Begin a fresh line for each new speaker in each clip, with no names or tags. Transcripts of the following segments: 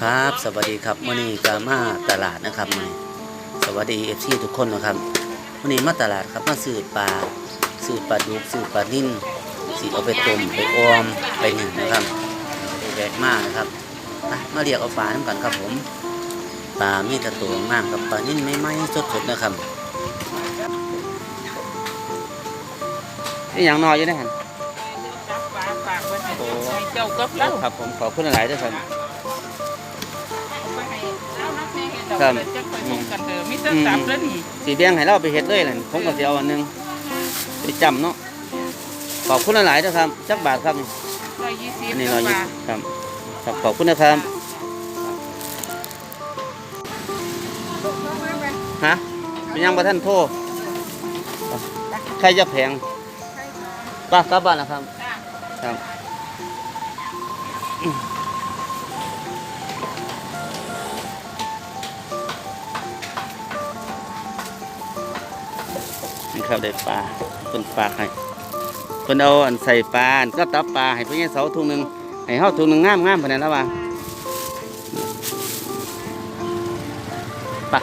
ครับ สวัสดีครับมื่อนี้ก็มาตลาดนะครับมื่อนี้สวัสดีเอฟซีทุกคนนะครับมื่อนี้มาตลาดครับมาซื้อปลาซื้อปลาดุกซื้อปลานิ่นสีเอาไปต้มไปออมไปหนึ่งนะครับไปแบกมากนะครับอะมาเรียกเอาปลาน้ำกันครับผมปลามีแตะตัวมากกับปลานิ่นไม่ไม่สดๆนะครับนี่อย่างน้อยอยู่นะฮะ
จับปลาฝากไว้ให้ให้เจ้ากับเรา
ครับผมขอบคุณหลายๆด้วยครับ ครับ
เลยจะไปพบกันเถอะมิเตอร์จับแล้น
สีแดงให้เราไปเฮ็ดเลยนั่นผมก็สิเอาอันหนึงไปจำเนาะขอบคุณหลายๆนะครับจักบาทครับ
ร้อยยี่สิบ
อันนี้
ก
เรา
ว่า
ครับครับขอบคุณนะครับฮะเป็นยังบ่ท่านโทรใครจะแพงป้ากลับบ้านแล้วครับครับ ครับได้ปลาเป็นปลาให้เพิ่นเอาอันใส่ปลาก็ตับปลาให้เพิ่นเสาถุงหนึ่งให้เฮาถุงหนึ่งงามๆปานนั้นแล้วว่าไป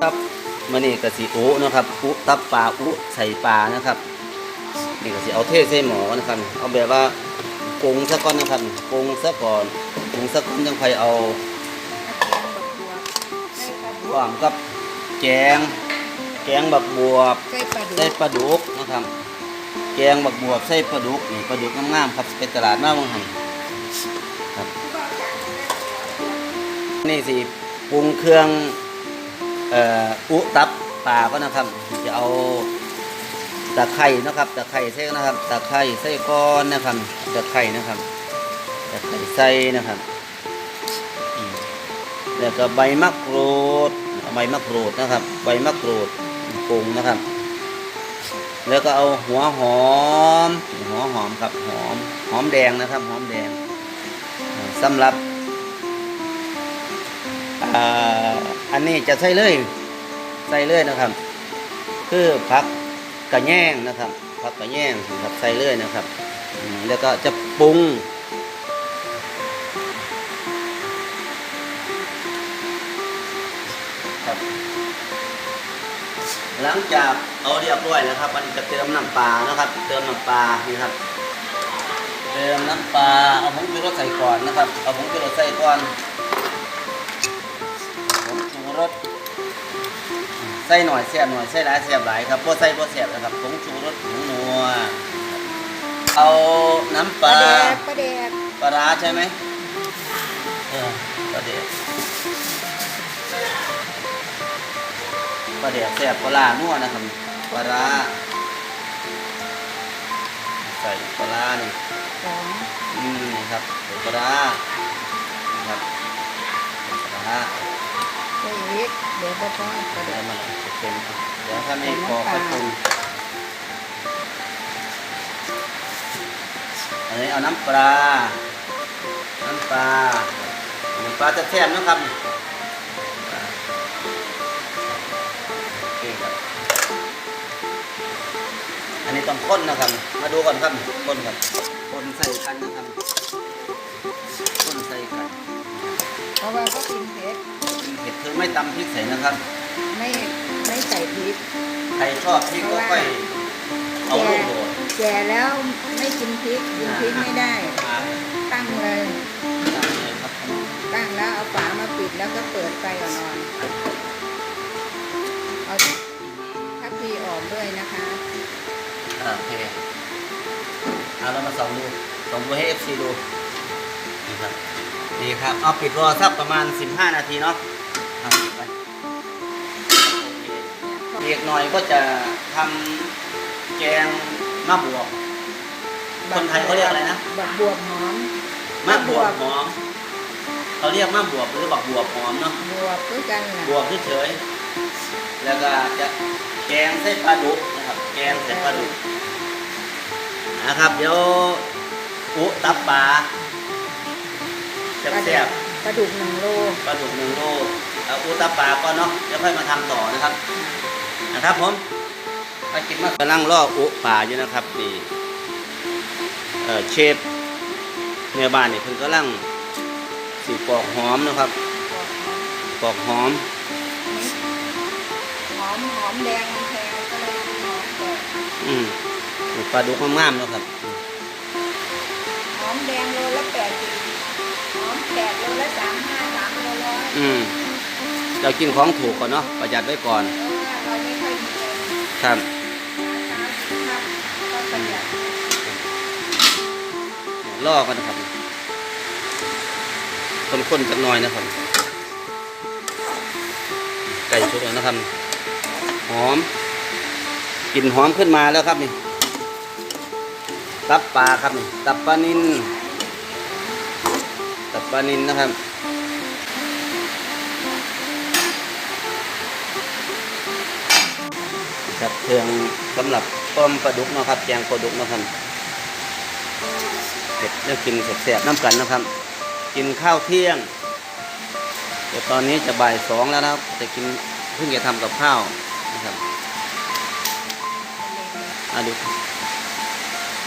ครับมื้อนี้ก็สิอุนะครับอุตับปลาอุใส่ปลานะครับนี่ก็สิเอาเทใส่หมอนะครับเอาแบบว่าปรุงซะก่อนนะครับปรุงซะก่อนปรุงซะก่อนยังค่อยเอาหวานกับแกง กงบักบวบ
ใส่ปลาดุ
ใส่
ก
ปลาดุกนะครับ แกงบักบวบใส่ปลาดุกนี่ปลาดุกงามๆครับเป็นตลาดมาบางหันครับนี่สิปรุงเครื่องเอ่ออุตับปลาก็นะครับจะเอาตะไคร่นะครับตะไคร่ใส่นะครับตะไคร่ใส่ก้อนนะครับตะไคร่นะครับตะไคร่ใส่นะครับอืมแล้วก็ใบมะกรูดใบมะกรูดนะครับ ใบมะกรูด ปรุงนะครับ แล้วก็เอาหัวหอม หัวหอมครับหอมหอมแดงนะครับหอมแดงอ่าสำหรับอ่าอันนี้จะใส่เลยใส่เลยนะครับ คือผักกระแยงนะครับผักกระแยงครับใส่เลยนะครับ แล้วก็จะปรุง หลังจากเอาเรียบร้อยแล้วครับ มันจะเติมน้ำปลานะครับ เติมน้ำปลานี่ครับ เติมน้ำปลาเอาผงชูรสใส่ก่อนนะครับ เอาผงชูรสใส่ก่อนผงชูรสใส่หน่อยแซ่บหน่อยใส่หลายแซ่บหลายครับพวใส่พวแซ่บนะครับผงชูรสผงนัวเอาน้ำป
ปลา
ลา
แดกปลาแดก
ปลาร้าใช่ไหมเออปลาเด็ก ปลาเด็กแซ่บปลาร้านัวนะครับปลาร้าใส่ปลาร้านี่
สอง
อืมนี่ครับใส่ปลาร้านะครับปลาร้า
ใส่เล็กเดี๋ยวพอพอปลาแด
เดี๋ยว
ก
มันจะเป็นครับเดี๋ยวถ้าไม่พอค่อยปรุงอันนี้เอาน้ำปลา น้ำปลาน้ำปลาจะแซ่บๆนะครับ นนี้ต้องข้นนะครับ มาดูก่อนครับข้นครับข้นใส่กันนะครับข้นใส่กัน
เพราะว่าก็กินเผ็ด
เผ็ดคือไม่ตำพริกใส่นะครับ
ไม่ไม่ใส่พริก
ใครชอบพริกก็ค่อยเอาลูกโดด
แก่แล้วไม่กินพริกกินพริกไม่ได้
มา
ตั้งเลย
ตำเลยครับ
ตั้งแล้วเอาฝามาปิดแล้วก็เปิดไฟอ่อนๆเอาทัพพีออกด้วยนะคะ
อ่าโอเคเอาเรามาส่องดูส่องดูให้เอฟซีดูนี่ครับนี่ครับเอาปิดรอสักประมาณ 15 นาทีเนาะเอาปิดไปโอเคเด็กหน่อยก็จะทำแกงมะบวบคนไทยเขาเรียกอะไรนะ
บักบวบหอม
มะบวบหอมเขาเรียกมะบวบหรือบักบวบหอมเนาะ
บวบคือกันล่ะ
บวบเฉยๆแล้วก็จะแกงใส่ปลาดุกนะครับ แกงใส่ปลาดุกนะครับ เดี๋ยวอุตับปลาแซ่บ
ปลาดุกหนึ่งโล
ๆปลาดุกหนึ่งโลเอาอุตับปลาก่อนเนาะเดี๋ยวค่อยมาทำต่อนะครับ นะครับผมถ้ากินมากกำลังล่ออุปลาอยู่นะครับนี่เอ่อเชฟเนื้อบ้านนี่เพิ่นกำลังสีปอกหอมนะครับ ปอกหอม
หอมหอมแดง อืม
นี่ปลาดุกงามๆนะครับ
หอมแดงโลละแปดสิบหอมแขกโลละสามห้าสามโลร้อย
อืมเรากินของถูกก่อนเนาะประหยัดไว้ก่อน
เพราะว่าเราไม่ค่อยมีเงิน
ครับ
หาเช้ากินค่ำก็ประหยัด
ล่อกันนะครับคนๆจักหน่อยนะครับ ไก่ชุกแล้วนะครับหอม กลิ่นหอมขึ้นมาแล้วครับนี่ ตับปลาครับนี่ ตับปลานินตับปลานินนะครับครับเครื่องสำหรับต้มปลาดุกนะครับแกงปลาดุกนะครับเด็ดแล้วกินแสบๆน้ำกันนะครับ กินข้าวเที่ยงเดี๋ยวตอนนี้จะบ่ายสองแล้วนะครับ จะกินเพิ่งจะทำกับข้าว อะดู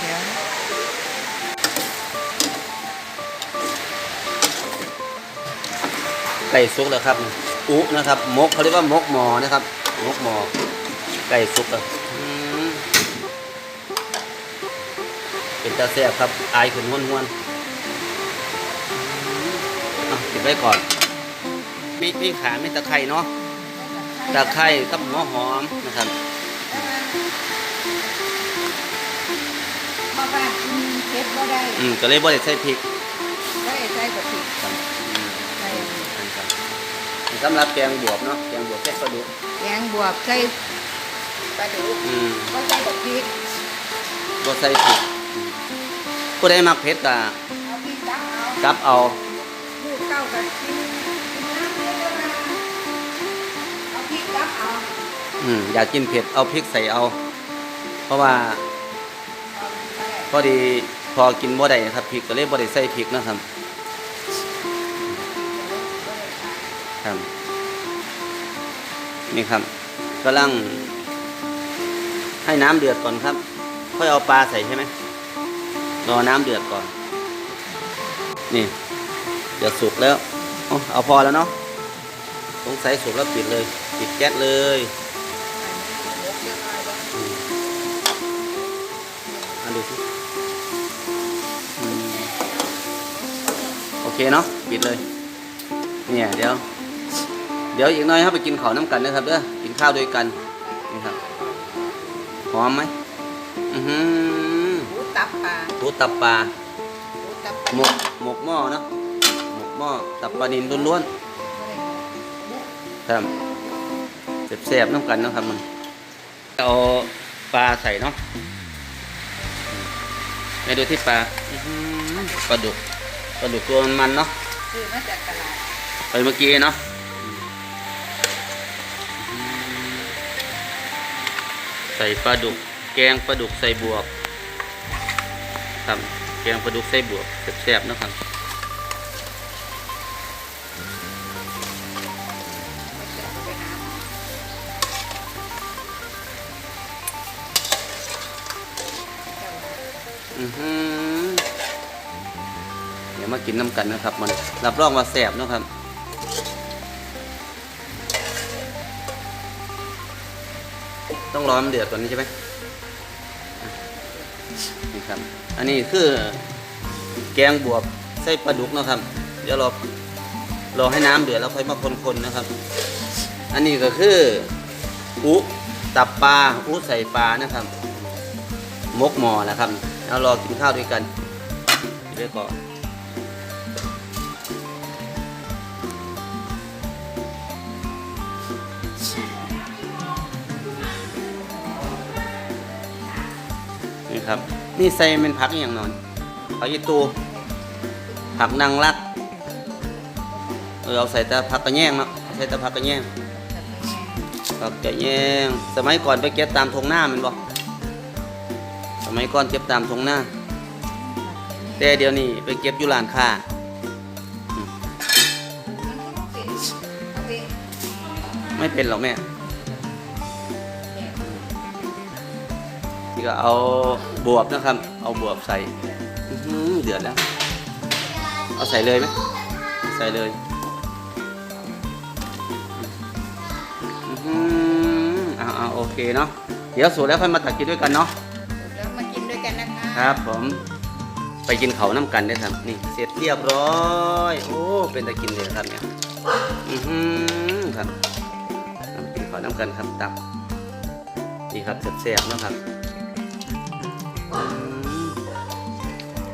เดี๋ยว
ไก่ซุกแล้วครับ อุนะครับ มกเขาเรียกว่ามกหมอนะครับ มกหมอ ไก่ซุกอะเป็นตาแซ่บครับ อายขุนห้วนห้วนเก็บไว้ก่อน มีมีขามีตะไคร่เนาะ ตะไคร่กับหัวหอมนะครับ
เผ็ดบ่ได้
อืมก็เลยบ่ได้ใส่พริก
ได้ใส่กับพริก
ครับอืม
ใส่
อันครับสำหรับแกงบวบเนาะแกงบวบแค่ปลาดุก
แกงบวบใส่ปลาดุก
อืม
ก็ใส่กับพริก
บ่ใส่พริกอืมผู้ใดมักเผ็ดก็
เอาพริกดับเอา
กลับเอา
ลูกเต้ากับกินกินน้ำเยอะๆนะเอาพริกดับเอา
อืมอยากกินเผ็ดเอาพริกใส่เอา เพราะว่า
เอาไป
พอดี พอกินบ่ได้ครับพริกก็เลยบ่ได้ใส่พริกนะครับครับนี่ครับกำลัง ให้น้ำเดือดก่อนครับ ค่อยเอาปลาใส่ใช่ไหมรอน้ำเดือดก่อน นี่เดือดสุกแล้วเอาพอแล้วเนาะสงสัยสุกแล้วปิดเลย ปิดแก๊สเลยอืมอันดูสิ เคเนาะปิดเลยเนี่ยเดี๋ยว เดี๋ยวอีกหน้อยครับไปกินข้าวน้ำกันนะครับเด้อกินข้าวด้วยกันนี่ครับหอมไหมอือหือ
หูตับปลา
ทูตับปลา
หูตับ
หมกหมกหม้อเนาะหมกหม้อตับปลานินล้วนๆครับแซ่บๆน้ำกันเนาะครับมันเอาปลาใส่เนาะไปดูที่ปลาอื้อหือปลาดุก ปลาดุกตัวมันเนาะ
ซื้อมาจากตลาด
ไปเมื่อกี้เนาะใส่ปลาดุกแกงปลาดุกใส่บวบครับแกงปลาดุกใส่บวบแซ่บๆนะครับอือหือ มากินน้ำกันนะครับ มันรับรองว่าแซ่บนะครับต้องรอมันเดือดก่อนนี้ใช่ไหมนี่ครับ อันนี้คือแกงบวบไส้ปลาดุกนะครับ เดี๋ยวรอรอให้น้ำเดือดแล้วค่อยมาคนๆนะครับ อันนี้ก็คืออุตับปลาอุใส่ปลานะครับ มกหมอนะครับเอารอกินข้าวด้วยกันเดี๋ยวก่อน ครับ นี่ใส่เป็นผักอย่างนอนผักยีตูผักนางรักเออเอาใส่แต่ผักกระแยงเนาะใส่แต่ผักกระแยงผักกระแยงสมัยก่อนไปเก็บตามทงหน้ามันบอกสมัยก่อนเก็บตามทงหน้า แต่เดี๋ยวนี้ไปเก็บอยู่ร้านค้าไม่เป็นหรอกแม่ นี่ก็เอาบวบนะครับ เอาบวบใส่อื้อหือเดือดแล้ว เอาใส่เลยไหมใส่เลยอื้อหือเอาเอาโอเคเนาะเดี๋ยวสูตรแล้วค่อยมาตักกินด้วยกันเนาะ
แล้วมากินด้วยกันนะคะ
ครับผมไปกินเขาวน้ำกันได้อครับนี่เสร็จเรียบร้อย โอ้เป็นตะกินเลยครับเนี่ยอือหือครับมากินเขาวน้ำกันครับตับนี่ครับแซ่บๆเนาะครับอืม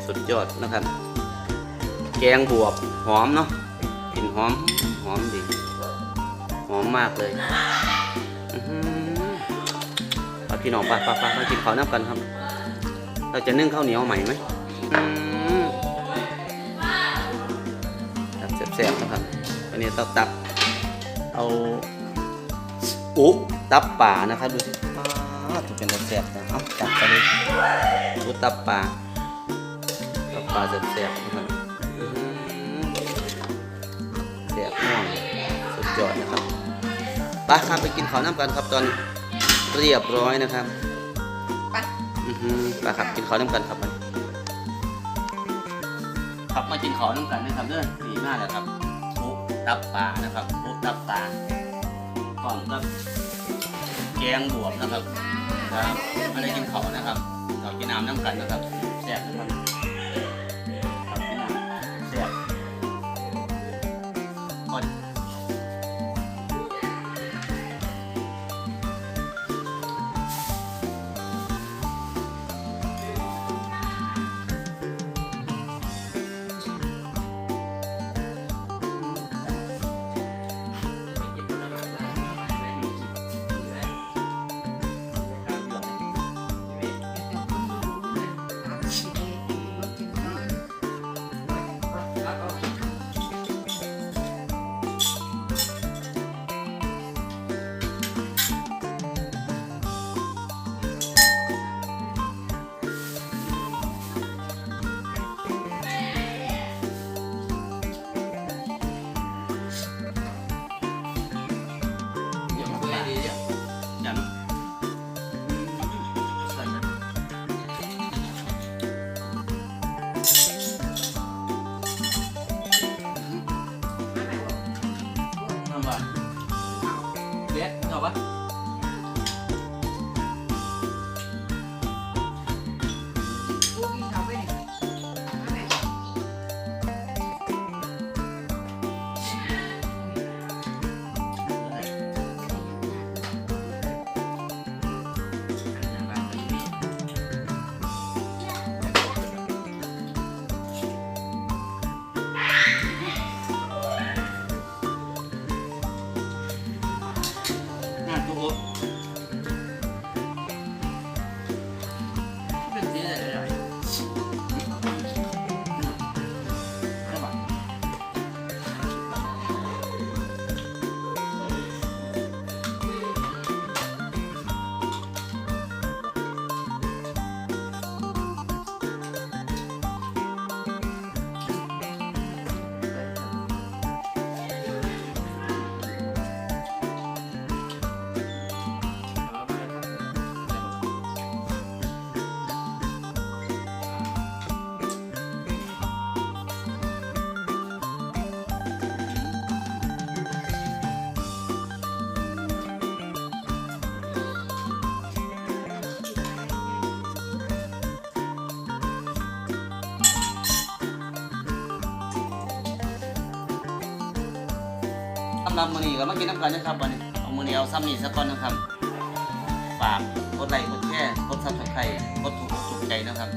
สุดยอดนะครับ แกงบวบหอมเนาะกลิ่นหอมหอมดี หอมมากเลยอื้อหือเอาพี่น้องไปไปไปมากินข้าวน้ำกันครับ เราจะนึ่งข้าวเหนียวใหม่ไหมตับแซ่บๆนะครับ อันนี้ตับตับเอาอุ๊ตับป่านะครับดูสิ จะเป็นแซ่บๆนะเอาจับไปเลยอุ๊ตับป่าตับป่าแซ่บๆนะครับอื้อหือแซ่บมากสุดยอดนะครับไปครับไปกินข้าวน้ำกันครับตอนนี้เรียบร้อยนะครับ
ไป
อือฮึไปครับกินข้าวน้ำกันครับมันครับมากินข้าวน้ำกันนะครับเด้อดีมากเลยครับปุ๊ตับปลานะครับปุ๊ตับปลาก่อนก็แกงบวบนะครับ ครับไม่ได้กินข้านะครับเรากินน้ำน้ำกันนะครับแซ่บนะครั หรับมื้อนี้ก็มากินน้ำกันนะครับวันนี้เอามื้อนี้เอาซ้ำนี่สักก่อนนะครับฝากกดไลค์กดแชร์กดซับสไครต์กดถูกกถูกใจนะครับ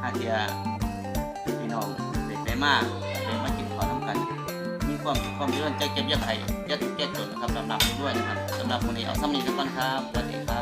ถ้าเทียพี่น้องเด็กได้มากเด็กมากินข้าวน้ำกัน มีความความเรื่องใจเก็บยาไข่ยาทุกข์ยาจนนะครับสำหรับด้วยนะครับสำหรับวันนี้เอาซ้ำนี้สักก่อนครับสวัสดีครับ